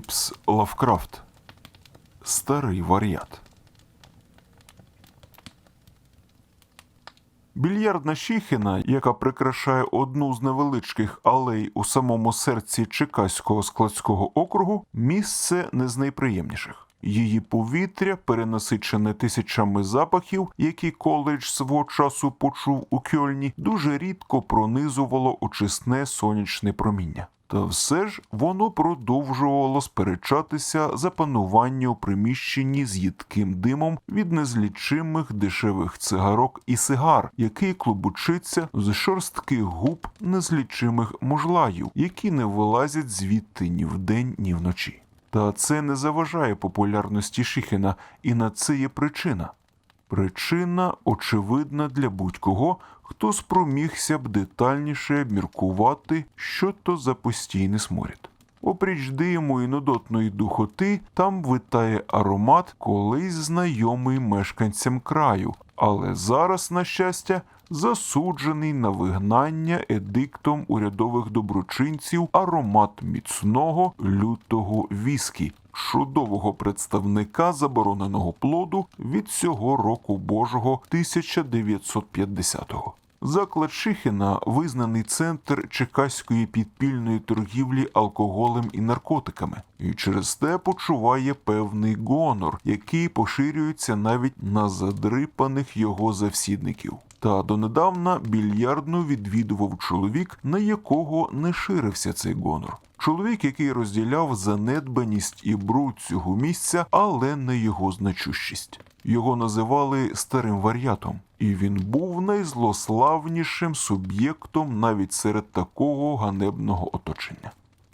Філіпс Лавкрафт Старий варіат. Більярдна Щіхіна, яка прикрашає одну з невеличких алей у самому серці Чекаського складського округу, місце не з найприємніших. Її повітря, перенасичене тисячами запахів, які коледж свого часу почув у Кьольні, дуже рідко пронизувало очисне сонячне проміння. Та все ж воно продовжувало сперечатися за панування у приміщенні з їдким димом від незлічимих дешевих цигарок і сигар, який клубочиться з шорстких губ незлічимих мужлаїв, які не вилазять звідти ні вдень, ні вночі. Та це не заважає популярності Шіхена, і на це є причина. Причина очевидна для будь-кого, хто спромігся б детальніше обміркувати, що то за постійний сморід. Опріч диму і нудотної духоти, там витає аромат, колись знайомий мешканцям краю, але зараз, на щастя, засуджений на вигнання едиктом урядових доброчинців аромат міцного лютого віскі, чудового представника забороненого плоду від цього року Божого 1950-го. Заклад Шихіна визнаний центр чекаської підпільної торгівлі алкоголем і наркотиками, і через те почуває певний гонор, який поширюється навіть на задрипаних його завсідників. Та донедавна більярдну відвідував чоловік, на якого не ширився цей гонор. Чоловік, який розділяв занедбаність і бруд цього місця, але не його значущість. Його називали старим варіатом, і він був найзлославнішим суб'єктом навіть серед такого ганебного оточення.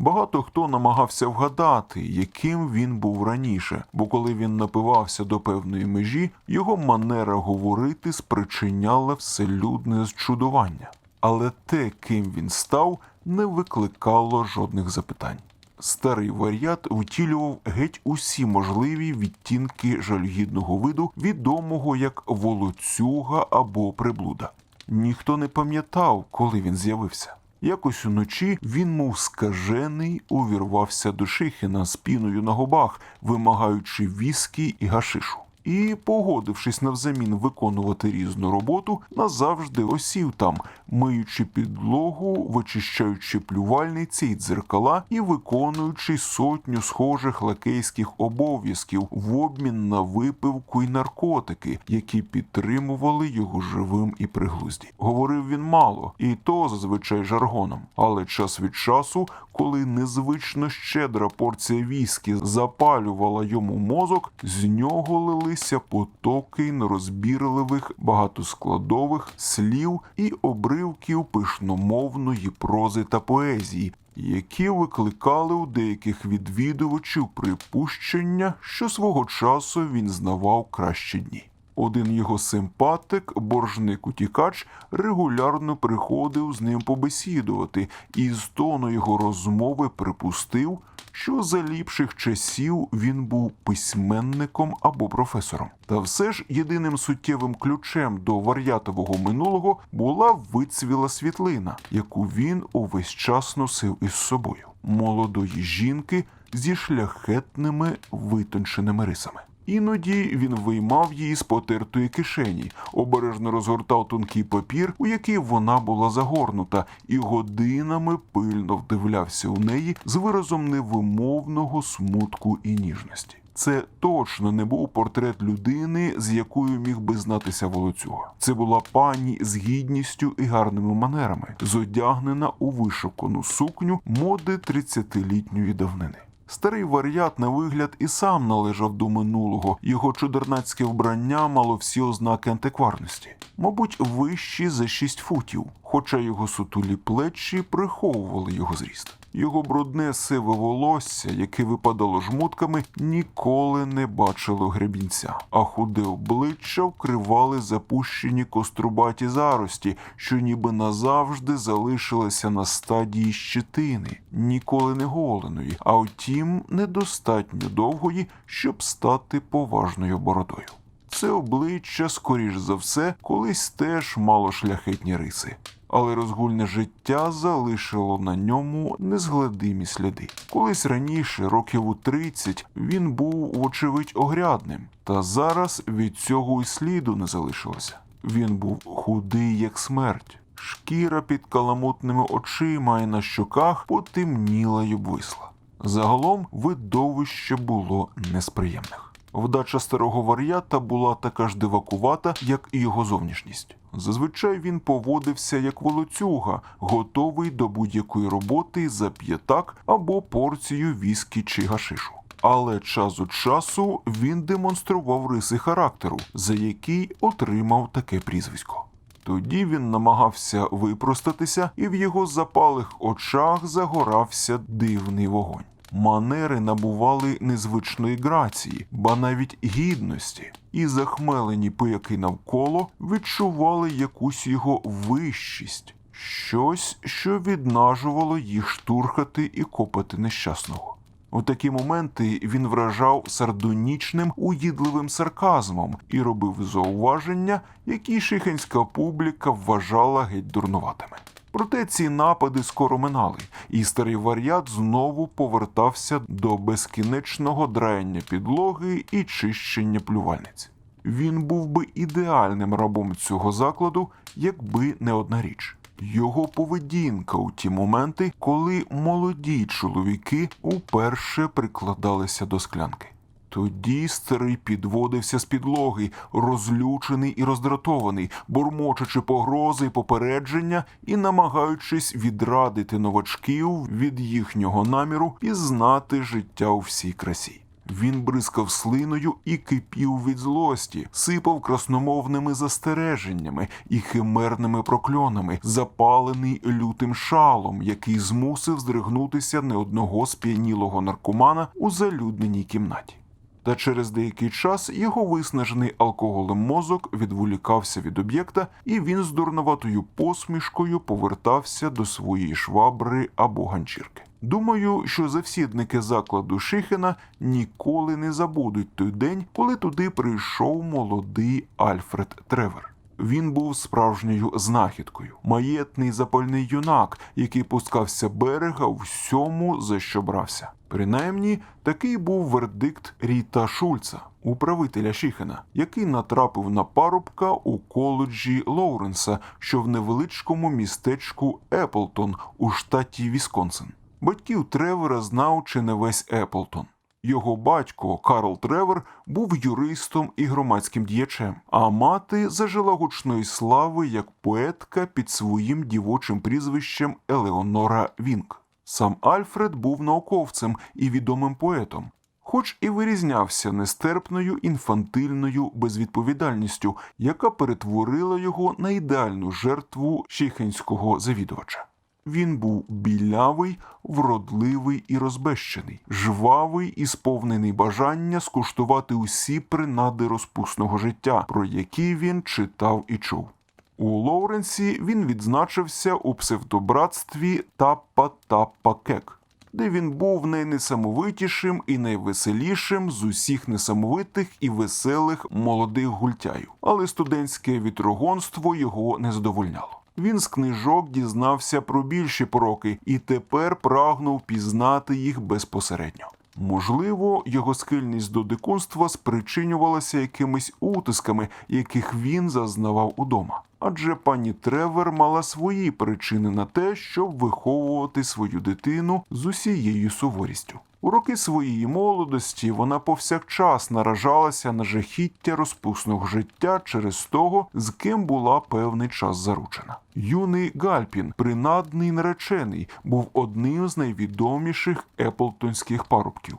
Багато хто намагався вгадати, яким він був раніше, бо коли він напивався до певної межі, його манера говорити спричиняла вселюдне зчудування. Але те, ким він став, не викликало жодних запитань. Старий варіат втілював геть усі можливі відтінки жалюгідного виду, відомого як волоцюга або приблуда. Ніхто не пам'ятав, коли він з'явився. Якось уночі він, мов скажений, увірвався до Шихіна з піною на губах, вимагаючи віскі і гашишу. І, погодившись навзамін виконувати різну роботу, назавжди осів там, миючи підлогу, вичищаючи плювальниці й дзеркала і виконуючи сотню схожих лакейських обов'язків в обмін на випивку й наркотики, які підтримували його живим і приглузді. Говорив він мало, і то зазвичай жаргоном, але час від часу, коли незвично щедра порція віскі запалювала йому мозок, з нього лилися потоки нерозбірливих багатоскладових слів і обривків пишномовної прози та поезії, які викликали у деяких відвідувачів припущення, що свого часу він знавав кращі дні. Один його симпатик, боржник утікач, регулярно приходив з ним побесідувати, і з тону його розмови припустив, що за ліпших часів він був письменником або професором. Та все ж єдиним суттєвим ключем до вар'ятового минулого була вицвіла світлина, яку він увесь час носив із собою молодої жінки зі шляхетними витонченими рисами. Іноді він виймав її з потертої кишені, обережно розгортав тонкий папір, у який вона була загорнута, і годинами пильно вдивлявся у неї з виразом невимовного смутку і ніжності. Це точно не був портрет людини, з якою міг би знатися волоцюга. Це була пані з гідністю і гарними манерами, зодягнена у вишукану сукню моди 30-літньої давнини. Старий варіат на вигляд і сам належав до минулого. Його чудернацьке вбрання мало всі ознаки антикварності, мабуть, вищі за шість футів, хоча його сутулі плечі приховували його зріст. Його брудне сиве волосся, яке випадало жмутками, ніколи не бачило гребінця, а худе обличчя вкривали запущені кострубаті зарості, що ніби назавжди залишилися на стадії щетини, ніколи не голеної, а втім, недостатньо довгої, щоб стати поважною бородою. Це обличчя, скоріш за все, колись теж мало шляхетні риси. Але розгульне життя залишило на ньому незгладимі сліди. Колись раніше, років у 30, він був, вочевидь, огрядним, та зараз від цього й сліду не залишилося. Він був худий, як смерть. Шкіра під каламутними очима і на щоках потемніла й обвисла. Загалом видовище було несприємних. Вдача старого вар'ята була така ж дивакувата, як і його зовнішність. Зазвичай він поводився як волоцюга, готовий до будь-якої роботи за п'ятак або порцію віскі чи гашишу. Але час від часу він демонстрував риси характеру, за який отримав таке прізвисько. Тоді він намагався випростатися, і в його запалих очах загорався дивний вогонь. Манери набували незвичної грації, ба навіть гідності, і захмелені пияки навколо відчували якусь його вищість, щось, що віднажувало їх штурхати і копати нещасного. У такі моменти він вражав сардонічним уїдливим сарказмом і робив зауваження, які шихенська публіка вважала геть дурнуватими. Проте ці напади скоро минали, і старий варіат знову повертався до безкінечного драяння підлоги і чищення плювальниць. Він був би ідеальним рабом цього закладу, якби не одна річ. Його поведінка у ті моменти, коли молоді чоловіки уперше прикладалися до склянки. Тоді старий підводився з підлоги, розлючений і роздратований, бурмочучи погрози й попередження і намагаючись відрадити новачків від їхнього наміру пізнати життя у всій красі. Він бризкав слиною і кипів від злості, сипав красномовними застереженнями і химерними прокльонами, запалений лютим шалом, який змусив здригнутися не одного сп'янілого наркомана у залюдненій кімнаті. Та через деякий час його виснажений алкоголем мозок відволікався від об'єкта, і він з дурноватою посмішкою повертався до своєї швабри або ганчірки. Думаю, що завсідники закладу Шихена ніколи не забудуть той день, коли туди прийшов молодий Альфред Тревер. Він був справжньою знахідкою, маєтний запальний юнак, який пускався берега всьому, за що брався. Принаймні, такий був вердикт Ріта Шульца, управителя Шіхена, який натрапив на парубка у коледжі Лоуренса, що в невеличкому містечку Еплтон у штаті Вісконсин. Батьків Тревера знав чи не весь Еплтон. Його батько Карл Тревер був юристом і громадським діячем, а мати зажила гучної слави як поетка під своїм дівочим прізвищем Елеонора Вінк. Сам Альфред був науковцем і відомим поетом, хоч і вирізнявся нестерпною інфантильною безвідповідальністю, яка перетворила його на ідеальну жертву шіхенського завідувача. Він був білявий, вродливий і розбещений, жвавий і сповнений бажання скуштувати усі принади розпусного життя, про які він читав і чув. У Лоуренсі він відзначився у псевдобратстві Таппа Таппа Кек, де він був найнесамовитішим і найвеселішим з усіх несамовитих і веселих молодих гультяїв, але студентське вітрогонство його не задовольняло. Він з книжок дізнався про більші пороки і тепер прагнув пізнати їх безпосередньо. Можливо, його схильність до дикунства спричинювалася якимись утисками, яких він зазнавав удома. Адже пані Тревер мала свої причини на те, щоб виховувати свою дитину з усією суворістю. У роки своєї молодості вона повсякчас наражалася на жахіття розпусного життя через того, з ким була певний час заручена. Юний Гальпін, принадний наречений, був одним з найвідоміших еплтонських парубків.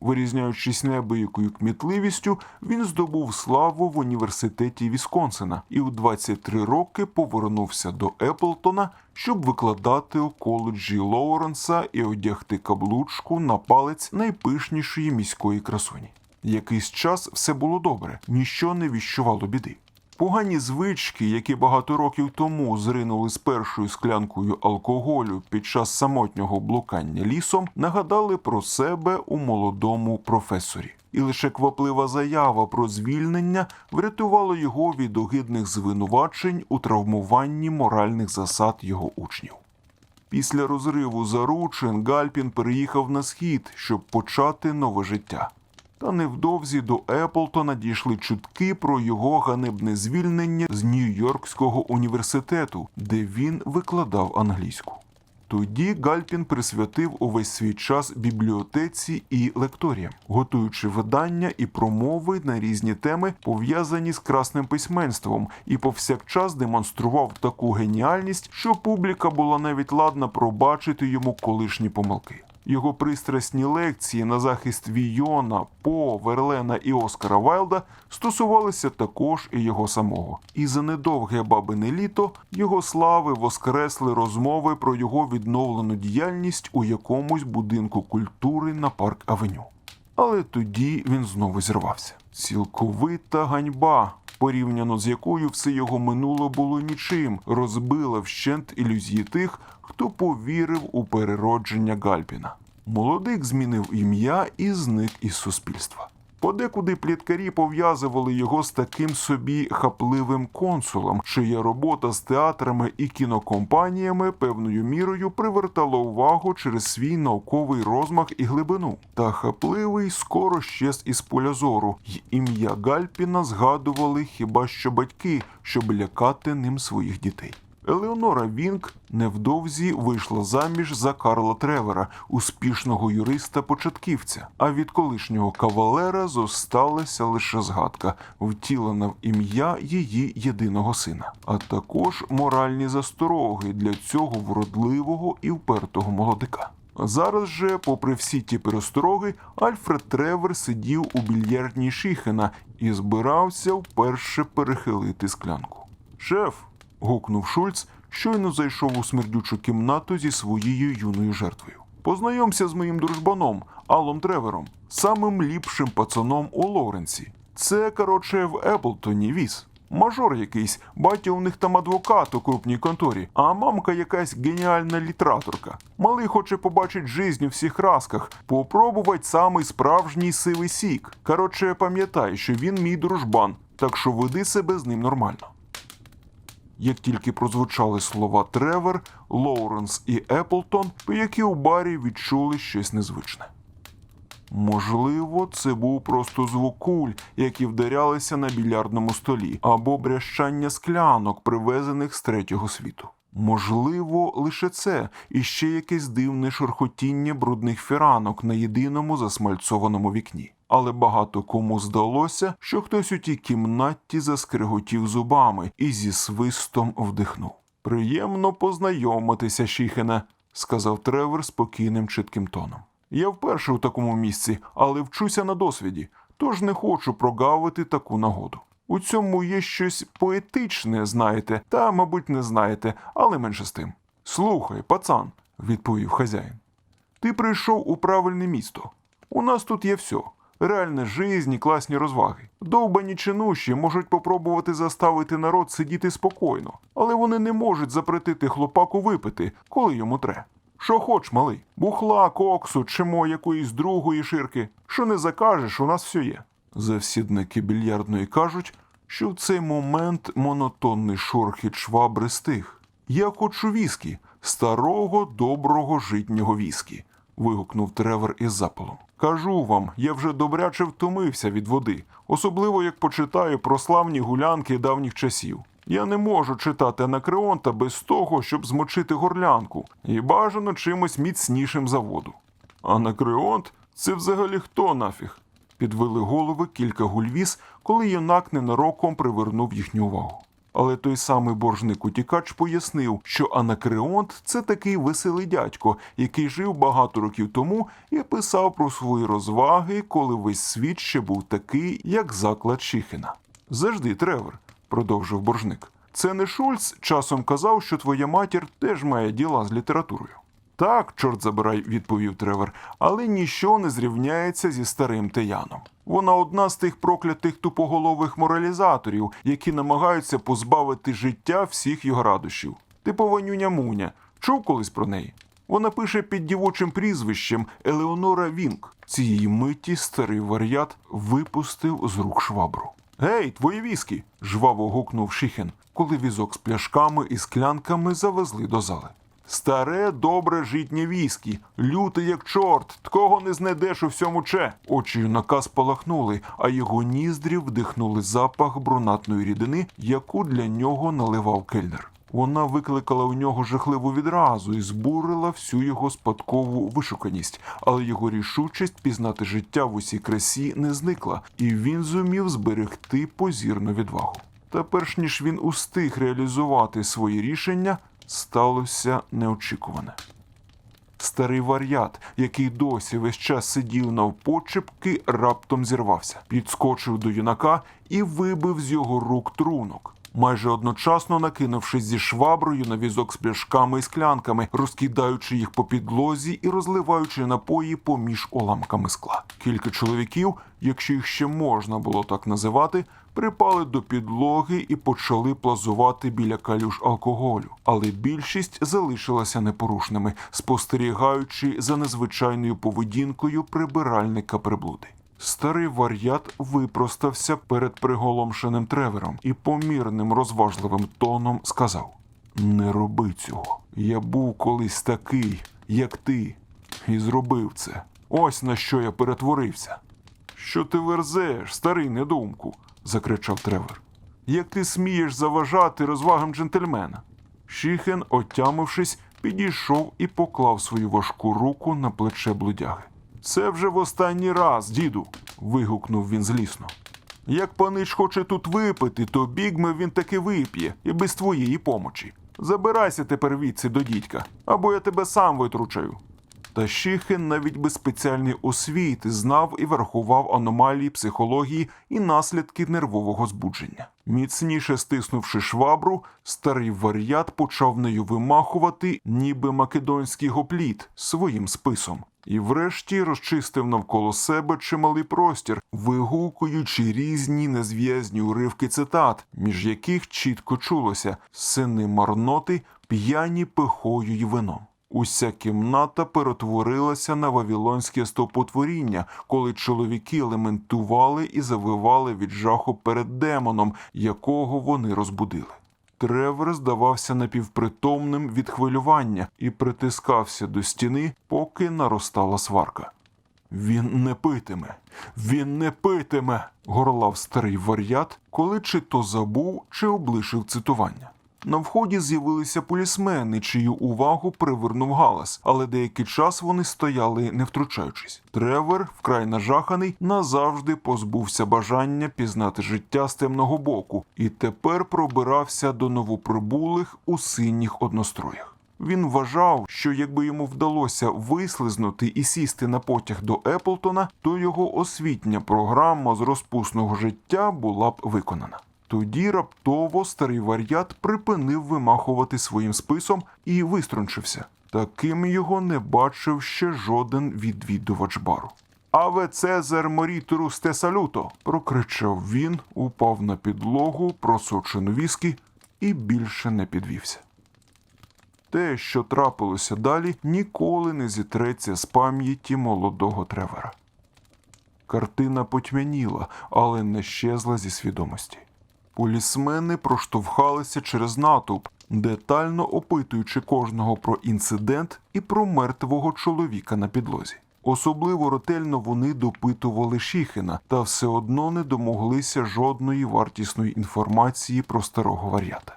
Вирізняючись неабиякою кмітливістю, він здобув славу в університеті Вісконсина і у 23 роки повернувся до Еплтона, щоб викладати у коледжі Лоуренса і одягти каблучку на палець найпишнішої міської красуні. Якийсь час все було добре, ніщо не віщувало біди. Погані звички, які багато років тому зринули з першою склянкою алкоголю під час самотнього блукання лісом, нагадали про себе у молодому професорі. І лише кваплива заява про звільнення врятувала його від огидних звинувачень у травмуванні моральних засад його учнів. Після розриву заручин Гальпін переїхав на схід, щоб почати нове життя. Та невдовзі до Еплтона дійшли чутки про його ганебне звільнення з Нью-Йоркського університету, де він викладав англійську. Тоді Гальпін присвятив увесь свій час бібліотеці і лекторіям, готуючи видання і промови на різні теми, пов'язані з красним письменством, і повсякчас демонстрував таку геніальність, що публіка була навіть ладна пробачити йому колишні помилки. Його пристрасні лекції на захист Війона, По, Верлена і Оскара Вайлда стосувалися також і його самого. І за недовге бабине літо його слави воскресли розмови про його відновлену діяльність у якомусь будинку культури на парк Авеню. Але тоді він знову зірвався. Цілковита ганьба, порівняно з якою все його минуло було нічим, розбила вщент ілюзії тих, хто повірив у переродження Гальпіна. Молодик змінив ім'я і зник із суспільства. Подекуди пліткарі пов'язували його з таким собі хапливим консулом, чия робота з театрами і кінокомпаніями певною мірою привертала увагу через свій науковий розмах і глибину. Та хапливий скоро щез із поля зору, й ім'я Гальпіна згадували хіба що батьки, щоб лякати ним своїх дітей. Елеонора Вінк невдовзі вийшла заміж за Карла Тревера, успішного юриста-початківця. А від колишнього кавалера зосталася лише згадка, втілена в ім'я її єдиного сина, а також моральні застороги для цього вродливого і впертого молодика. Зараз же, попри всі ті перестороги, Альфред Тревер сидів у більярдній Шіхена і збирався вперше перехилити склянку. Шеф, гукнув Шульц, щойно зайшов у смердючу кімнату зі своєю юною жертвою. Познайомся з моїм дружбаном Алом Тревером, самим ліпшим пацаном у Лоуренсі. Це, коротше, в Еплтоні віз. Мажор якийсь, батя у них там адвокат у крупній конторі, а мамка якась геніальна літераторка. Малий хоче побачить жизнь у всіх красках, попробувати самий справжній сивий сік. Коротше, пам'ятай, що він мій дружбан, так що веди себе з ним нормально. Як тільки прозвучали слова Тревер, Лоуренс і Еплтон, які у барі відчули щось незвичне. Можливо, це був просто звук куль, які вдарялися на більярдному столі, або брящання склянок, привезених з третього світу. Можливо, лише це і ще якесь дивне шурхотіння брудних фіранок на єдиному засмальцованому вікні. Але багато кому здалося, що хтось у тій кімнаті заскриготів зубами і зі свистом вдихнув. Приємно познайомитися, Шіхене, сказав Тревор спокійним чітким тоном. Я вперше у такому місці, але вчуся на досвіді, тож не хочу прогавити таку нагоду. У цьому є щось поетичне, знаєте, та, мабуть, не знаєте, але менше з тим. Слухай, пацан, відповів хазяїн. Ти прийшов у правильне місто. У нас тут є все. Реальна жизнь і класні розваги. Довбані чинуші можуть попробувати заставити народ сидіти спокійно, але вони не можуть запретити хлопаку випити, коли йому тре. Що хоч, малий, бухла, коксу, чимо якоїсь другої ширки. Що не закажеш, у нас все є. Завсідники більярдної кажуть, що в цей момент монотонний шорхіт швабри стих. Я хочу віскі, старого доброго житнього віскі, вигукнув Тревор із запалом. Кажу вам, я вже добряче втомився від води, особливо як почитаю про славні гулянки давніх часів. Я не можу читати Анакреонта без того, щоб змочити горлянку, і бажано чимось міцнішим за воду. Анакреонт це взагалі хто нафіг? Підвели голови кілька гульвіз, коли юнак ненароком привернув їхню увагу. Але той самий боржник утікач пояснив, що Анакреонт це такий веселий дядько, який жив багато років тому і писав про свої розваги, коли весь світ ще був такий, як заклад Шіхена. Завжди, Тревор, продовжив боржник. Це не Шульц часом казав, що твоя матір теж має діла з літературою. Так, чорт забирай, відповів Тревор, але ніщо не зрівняється зі старим Теяном. Вона одна з тих проклятих тупоголових моралізаторів, які намагаються позбавити життя всіх його радощів. Типова нюня Муня. Чув колись про неї? Вона пише під дівочим прізвищем Елеонора Вінк. Цієї миті старий вар'ят випустив з рук швабру. Гей, твої віскі! жваво гукнув Шіхен, коли візок з пляшками і склянками завезли до зали. Старе, добре житнє віскі, люте як чорт, такого не знайдеш у всьому че. Очі юнака спалахнули, а його ніздрі вдихнули запах брунатної рідини, яку для нього наливав кельнер. Вона викликала у нього жахливу відразу і збурила всю його спадкову вишуканість, але його рішучість пізнати життя в усій красі не зникла, і він зумів зберегти позірну відвагу. Та перш ніж він устиг реалізувати свої рішення, сталося неочікуване. Старий вар'ят, який досі весь час сидів навпочепки, раптом зірвався, підскочив до юнака і вибив з його рук трунок. Майже одночасно накинувшись зі шваброю на візок з пляшками і склянками, розкидаючи їх по підлозі і розливаючи напої поміж уламками скла. Кілька чоловіків, якщо їх ще можна було так називати, припали до підлоги і почали плазувати біля калюш алкоголю, але більшість залишилася непорушними, спостерігаючи за незвичайною поведінкою прибиральника приблуди. Старий вар'ят випростався перед приголомшеним тревером і помірним розважливим тоном сказав: Не роби цього. Я був колись такий, як ти, і зробив це. Ось на що я перетворився. Що ти верзеш, старий недумку? Закричав Тревор. Як ти смієш заважати розвагам джентльмена? Шіхен, отямившись, підійшов і поклав свою важку руку на плече блудяги. Це вже в останній раз, діду. вигукнув він злісно. Як панич хоче тут випити, то бігме він таки вип'є і без твоєї помочі. Забирайся тепер відси до дідька, або я тебе сам витручаю. Та навіть без спеціальної освіти знав і врахував аномалії психології і наслідки нервового збудження. Міцніше стиснувши швабру, старий вар'ят почав нею вимахувати, ніби македонський гопліт своїм списом. І врешті розчистив навколо себе чималий простір, вигукуючи різні незв'язні уривки цитат, між яких чітко чулося сини марноти, п'яні пихою й вином. Уся кімната перетворилася на вавілонське стопотворіння, коли чоловіки лементували і завивали від жаху перед демоном, якого вони розбудили. Тревор здавався напівпритомним від хвилювання і притискався до стіни, поки наростала сварка. Він не питиме, він не питиме, горлав старий вар'ят, коли чи то забув, чи облишив цитування. На вході з'явилися полісмени, чию увагу привернув галас, але деякий час вони стояли, не втручаючись. Тревор, вкрай нажаханий, назавжди позбувся бажання пізнати життя з темного боку, і тепер пробирався до новоприбулих у синіх одностроях. Він вважав, що якби йому вдалося вислизнути і сісти на потяг до Еплтона, то його освітня програма з розпусного життя була б виконана. Тоді раптово старий вар'ят припинив вимахувати своїм списом і виструнчився. Таким його не бачив ще жоден відвідувач бару. Аве Цезар морітору сте салюто. прокричав він, упав на підлогу, просочену віскі і більше не підвівся. Те, що трапилося далі, ніколи не зітреться з пам'яті молодого тревера. Картина потьмяніла, але не щезла зі свідомості. Полісмени проштовхалися через натовп, детально опитуючи кожного про інцидент і про мертвого чоловіка на підлозі. Особливо ретельно вони допитували Шіхена та все одно не домоглися жодної вартісної інформації про старого вар'ята.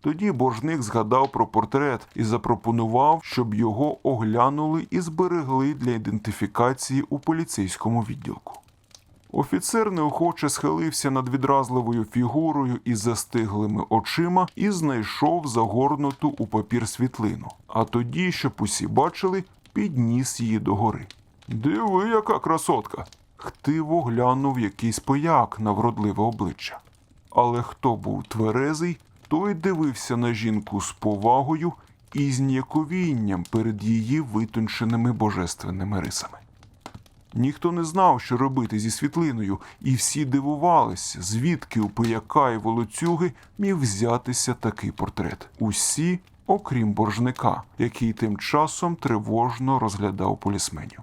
Тоді боржник згадав про портрет і запропонував, щоб його оглянули і зберегли для ідентифікації у поліцейському відділку. Офіцер неохоче схилився над відразливою фігурою із застиглими очима і знайшов загорнуту у папір світлину. А тоді, щоб усі бачили, підніс її догори. Диви, яка красотка! Хтиво глянув якийсь пояк на вродливе обличчя. Але хто був тверезий, той дивився на жінку з повагою і з ніяковінням перед її витонченими божественними рисами. Ніхто не знав, що робити зі світлиною, і всі дивувалися, звідки у пияка і волоцюги міг взятися такий портрет. Усі, окрім боржника, який тим часом тривожно розглядав полісменів.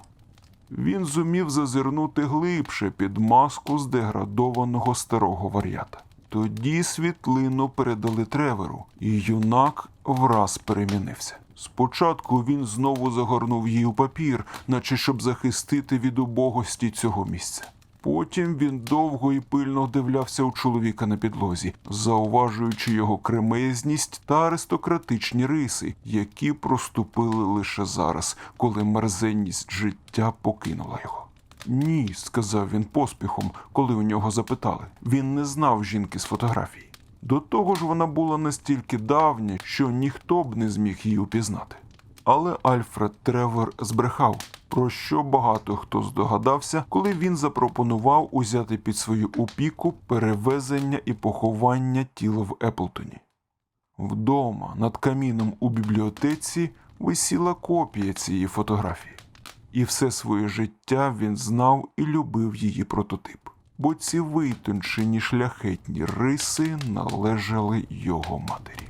Він зумів зазирнути глибше під маску здеградованого старого вар'ята. Тоді світлину передали треверу, і юнак враз перемінився. Спочатку він знову загорнув її у папір, наче щоб захистити від убогості цього місця. Потім він довго і пильно вдивлявся у чоловіка на підлозі, зауважуючи його кремезність та аристократичні риси, які проступили лише зараз, коли мерзенність життя покинула його. Ні, сказав він поспіхом, коли у нього запитали. Він не знав жінки з фотографії. До того ж, вона була настільки давня, що ніхто б не зміг її упізнати. Але Альфред Тревор збрехав, про що багато хто здогадався, коли він запропонував узяти під свою опіку перевезення і поховання тіла в Еплтоні. Вдома над каміном у бібліотеці висіла копія цієї фотографії, і все своє життя він знав і любив її прототип, бо ці витончені шляхетні риси належали його матері.